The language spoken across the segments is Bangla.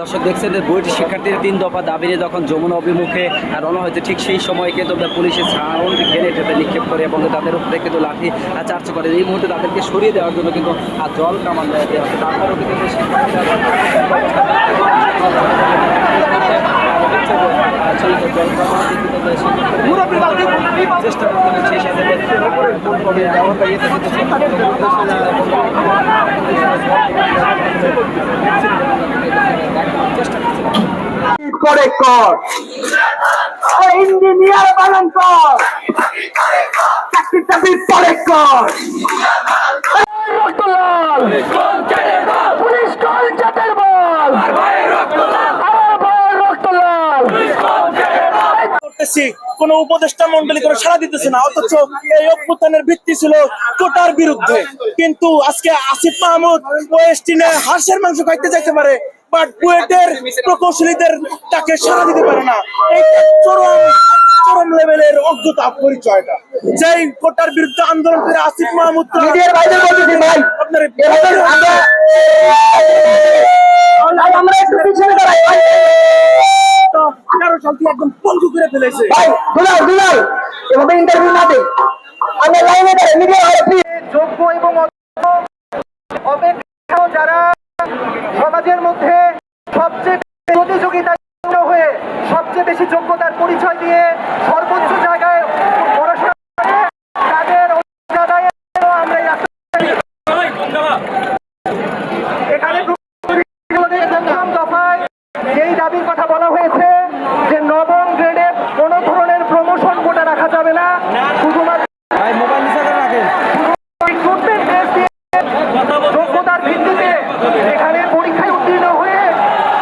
দর্শক দেখছেন যে বুয়েট শিক্ষার্থীর তিন দফা দাবি নিয়ে যখন যমুনা অভিমুখে রওনা হয়েছে ঠিক সেই সময় কিন্তু পুলিশের সাউন্ড গ্রেনেড নিক্ষেপ করে এবং তাদের উপরে কিন্তু লাঠি চার্জ করে এই মুহূর্তে তাদেরকে সরিয়ে দেওয়ার জন্য কিন্তু জল কামান দেওয়া হচ্ছে তারপরেও কিন্তু চেষ্টা করতে সেই সাথে করে কর। ইঞ্জিনিয়ার বানান কর। চাকরি চাকরি পরে কর পুলিশ কল জাতের বল আমার ভাই রক্তলাল করতেছি কোন উপদেষ্টা মন্ডলী করে সাড়া দিতেছে না অথচ এই অভ্যুত্থানের ভিত্তি ছিল কোটার বিরুদ্ধে। কিন্তু আজকে আসিফ মাহমুদ ওয়েস্টিনে হাঁসের মাংস খাইতে যাইতে পারে বাট বুয়েটের প্রকৌশলীদের তাকে সাড়া দিতে পারে না। এই চরম চরম লেভেলের অজ্ঞতা পরিচয়টা। যেই কোটার বিরুদ্ধে আন্দোলন করে আসিফ মাহমুদ আপনার এভাবে আমরা ভাই, আমরা একটু পিছনে দাঁড়াই ভাই তেরো সাল থেকে একদম পঙ্গু করে ফেলেছে। ভাই দুলাল দুলাল এভাবে ইন্টারভিউ না দে আমরা লাইনে দাঁড়াই মিডিয়া ভাই প্লিজ যোগ্য এবং অযোগ্য অপেক্ষাও যারা সমাজের মধ্যে সবচেয়ে বেশি হয়ে সবচেয়ে বেশি যোগ্যতার পরিচয় দিয়ে সর্বোচ্চ জায়গায় পড়াশোনা করে তাদের অধিকার আদায়ে আমরা এই আশা এখানে প্রথম দফায় যেই দাবির কথা বলা হয়েছে যে নবম গ্রেডে কোনো ধরনের প্রমোশন কোটা রাখা যাবে না যোগ্যতার এখানে পরীক্ষায় উত্তীর্ণ হয়ে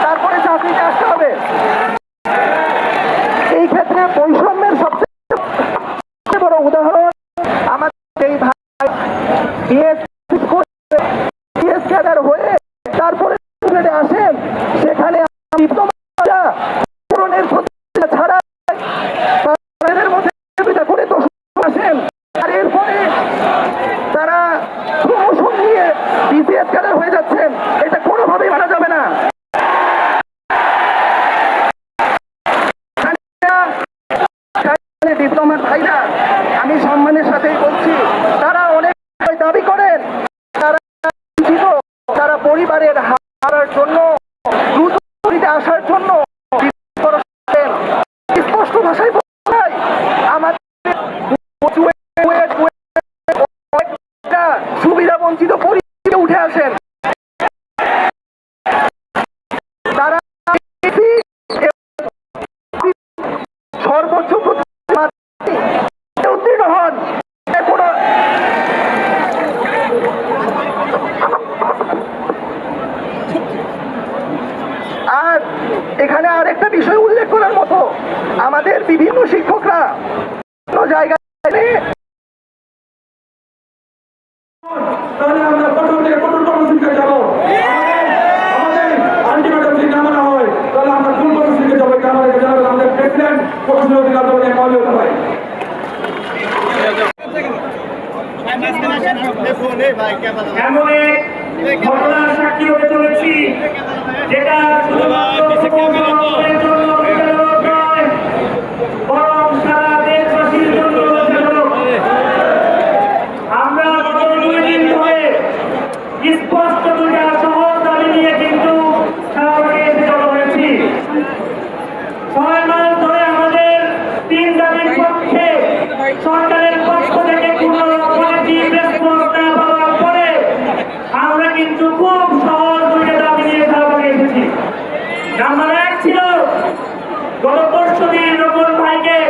তারপরে চাকরিতে আসতে হবে। এই ক্ষেত্রে বৈষম্যের সবচেয়ে বড় উদাহরণ আমাদের এই ভাই বিএস বিএস ক্যাডার হয়ে তারপরে গ্রেডে আসেন সেখানে ডিপ্লোমা পূরণের প্রতিযোগিতা ছাড়া তাদের মধ্যে প্রতিযোগিতা করে তো আসেন আর এরপরে তারা প্রমোশন নিয়ে বিসিএস ক্যাডার হয়ে যাচ্ছেন, এটা কোনোভাবেই মানা যাবে না। ডিপ্লোমার ভাইরা, আমি সম্মানের সাথেই বলছি, তারা অনেক দাবি করেন, তারা তারা পরিবারের হারার জন্য দ্রুত চাকরিতে আসার জন্য করেন। স্পষ্ট ভাষায় বলাই আমাদের সুবিধা বঞ্চিত পরিস্থিতি উঠে আসেন তারা সর্বোচ্চ প্রতিযোগিতায় উত্তীর্ণ হন কোনো আর এখানে আরেকটা বিষয় উল্লেখ করার মতো আমাদের বিভিন্ন শিক্ষকরা বিভিন্ন জায়গায় তাহলে আমরা কঠোর থেকে কঠোর কর্মসূচিতে যাব আমাদের আলটিমেটাম যদি না হয় ঘটনার সাক্ষী হতে চলেছি যেটা শুধুমাত্র মুসলমানদের জন্য বিচারক নয়, বরং সারা দেশবাসীর জন্য বিচারক। আমরা গত দুই দিন ধরে স্পষ্ট দুইটা সহজ দাবি নিয়ে কিন্তু শাহবাগে এসে জড়ো হয়েছি ছয় মাস ধরে আমাদের তিন দাবির পক্ষে সরকারের পক্ষ থেকে কোনো পজিটিভ রেসপন্স না পাওয়ার পরে আমরা কিন্তু খুব সহজ দুইটা দাবি নিয়ে শাহবাগে এসেছি এক ছিল গত পরশু দিন ভাইকে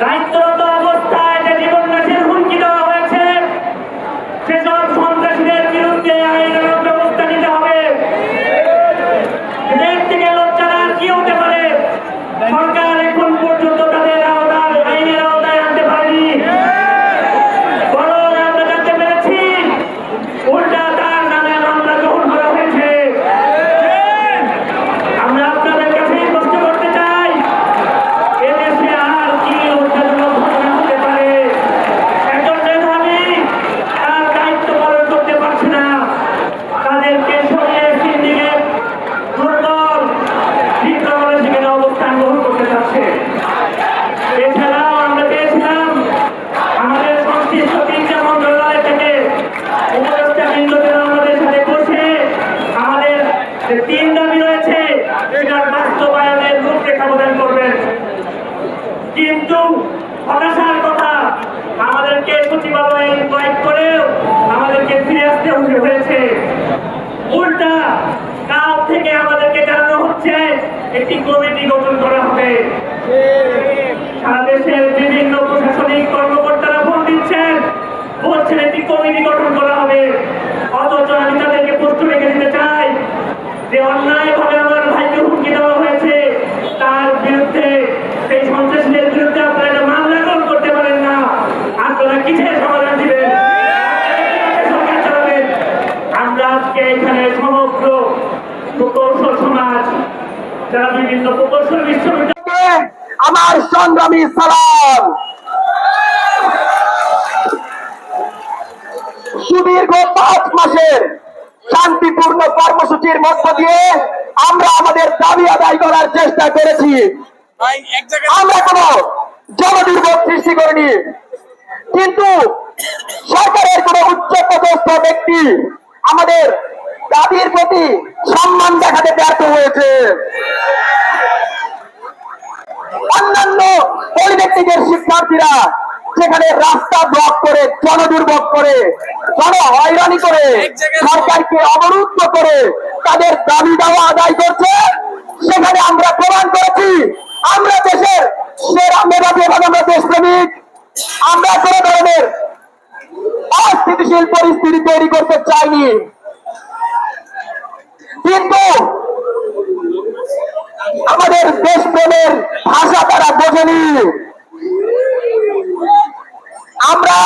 দায়িত্বরত অবস্থায় যে জীবন নাশের হুমকি দেওয়া হয়েছে সেসব সন্ত্রাসীদের বিরুদ্ধে আইনানুগ ব্যবস্থা নিতে হবে এদের থেকে লজ্জার আর কি হতে পারে সরকার এখন পর্যন্ত তাদের আওতায় আইনের আওতায় আনতে পারেনি বরং আমরা জানতে পেরেছি উল্টা তার নামে মামলা গ্রহণ করা হয়েছে আমরা আপনাদের কাছে প্রশ্ন করতে চাই এদেশে আর কি লজ্জাজনক ঘটনা হতে যে তিন দাবি রয়েছে সেটার বাস্তবায়নের রূপরেখা প্রদান করবেন কিন্তু হতাশার কথা, আমাদেরকে সচিবালয়ে ইনভাইট করেও আমাদেরকে ফিরে আসতে হয়েছে। উল্টা, কাল থেকে আমাদেরকে জানানো হচ্ছে, একটি কমিটি গঠন করা হবে। সারা দেশের বিভিন্ন প্রশাসনিক কর্মকর্তারা ফোন দিচ্ছেন বলছেন একটি কমিটি গঠন করা হবে অথচ আমি তাদেরকে প্রশ্ন রেখে দিতে চাই যে অন্যায়ভাবে আমার ভাইকে হুমকি দেওয়া হয়েছে তার বিরুদ্ধে সেই সন্ত্রাসীদের বিরুদ্ধে আপনারা একটা মামলা গ্রহণ করতে পারেন না আপনারা কিসের সমাধান দিবেন সরকার চালাবেন আমরা আজকে এখানে সমগ্র প্রকৌশল সমাজ যারা বিভিন্ন প্রকৌশল বিশ্ববিদ্যালয় আমার সংগ্রামী সালাম। সুদীর্ঘ পাঁচ মাসের শান্তিপূর্ণ কর্মসূচির মধ্য দিয়ে আমরা আমাদের দাবি আদায় করার চেষ্টা করেছি। আমরা কোন জনদুর্ভোগ সৃষ্টি করিনি। কিন্তু সরকারের কোন উচ্চ পদস্থ ব্যক্তি আমাদের দাবির প্রতি সম্মান দেখাতে ব্যর্থ হয়েছে। পলিটেকনিকের শিক্ষার্থীরা সেখানে রাস্তা ব্লক করে জনদুর্ভোগ করে জন হয়রানি করে সরকারকে অবরুদ্ধ করে তাদের দাবি দাওয়া আদায় করছে। সেখানে আমরা প্রমাণ করেছি আমরা দেশের সেরা মেধাবী এবং আমরা দেশপ্রেমিক। আমরা কোন ধরনের অস্থিতিশীল পরিস্থিতি তৈরি করতে চাইনি। কিন্তু আমাদের দেশপ্রেমের ভাষা তারা বোঝেনি। আমরা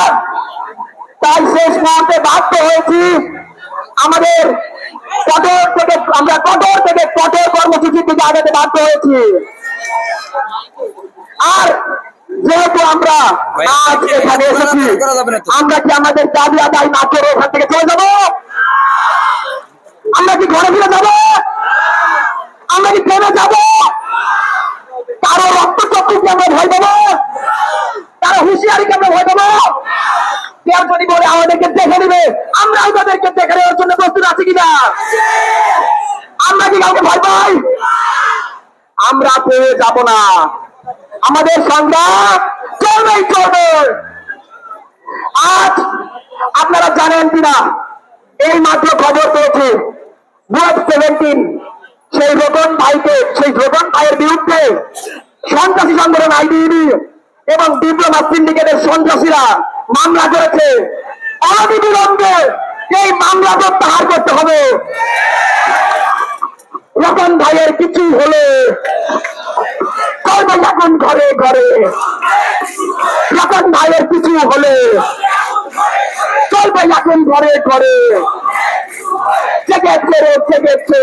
তাই শেষ মুহূর্তে বাধ্য হয়েছি আমাদের কঠোর থেকে আমরা কঠোর থেকে কঠোর কর্মসূচির দিকে আগাতে বাধ্য হয়েছি। আর যেহেতু আমরা আজ এখানে এসেছি আমরা কি আমাদের দাবি আদায় না করে ওখান থেকে চলে যাব? আমরা কি ঘরে ফিরে যাব? আমরা কি প্রেমে যাব? রক্ত আমরা ভয় পাবো? কারও হুঁশিয়ারিকে আমরা ভয় পাবো? কেউ যদি বলে আমাদেরকে দেখে নিবে আমরাও তাদেরকে দেখে নেওয়ার জন্য প্রস্তুত আছি কিনা? আমরা কি কাউকে ভয় পাই? আমরা পেয়ে যাব না। আমাদের সংগ্রাম চলবেই চলবে। আজ আপনারা জানেন কিনা? এই মাত্র খবর পেয়েছি। বুয়েট সেভেন্টিন সেই রোকন ভাইকে, সেই রোকন ভাইয়ের বিরুদ্ধে সন্ত্রাসী সংগঠন আইডিবি এবং ডিপ্লোমা সিন্ডিকেটের সন্ত্রাসীরা মামলা করেছে। অনবিলম্বে এই মামলা প্রত্যাহার করতে হবে। রতন ভাইয়ের কিছু হলে চলবে এখন ঘরে ঘরে। রতন ভাইয়ের কিছু হলে চলবে এখন ঘরে ঘরে। জেগেছে